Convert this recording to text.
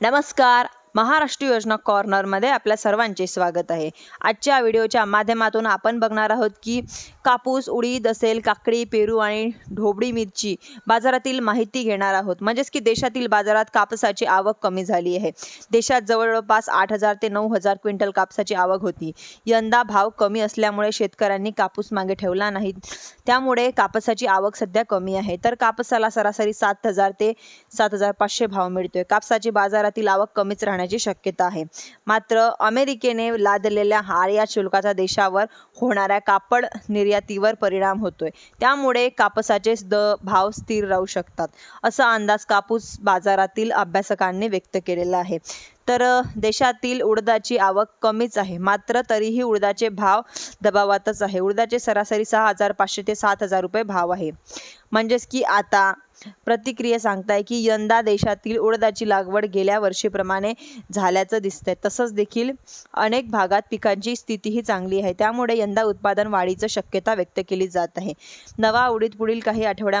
नमस्कार. महाराष्ट्र योजना कॉर्नरमध्ये आपल्या सर्वांचे स्वागत आहे. आजच्या व्हिडिओच्या माध्यमातून आपण बघणार आहोत की कापूस उडीद असेल काकडी पेरू आणि ढोबळी मिरची बाजारातील माहिती घेणार आहोत. म्हणजेच की देशातील बाजारात कापसाची आवक कमी झाली आहे. देशात जवळपास आठ हजार ते नऊ हजार क्विंटल कापसाची आवक होती. यंदा भाव कमी असल्यामुळे शेतकऱ्यांनी कापूस मागे ठेवला नाही. त्यामुळे कापसाची आवक सध्या कमी आहे. तर कापसाला सरासरी सात हजार ते सात हजार पाचशे भाव मिळतोय. कापसाची बाजारातील आवक कमीच राहण्याची शक्यता आहे. मात्र अमेरिकेने लादलेल्या आयात शुल्काचा देशावर होणाऱ्या कापड निर्यातीवर परिणाम होतोय. त्यामुळे कापसाचे द भाव स्थिर राहू शकतात असा अंदाज कापूस बाजारातील अभ्यासकांनी व्यक्त केलेला आहे. तर देशातील उडदाची आवक कमीच आहे मात्र तरीही उडदाचे भाव दबावातच आहे. उडदाचे सरासरी सहा हजार पाचशे ते सात हजार रुपये भाव आहे. म्हणजेच की आता प्रतिक्रिया सांगताय की यंदा देशातील उडदाची लागवड गेल्या वर्षीप्रमाणे झाल्याचं दिसतंय. तसंच देखील अनेक भागात पिकांची स्थितीही चांगली आहे. त्यामुळे यंदा उत्पादन वाढीचं शक्यता व्यक्त केली जात आहे. नवा उडीद पुढील काही आठवड्यामध्ये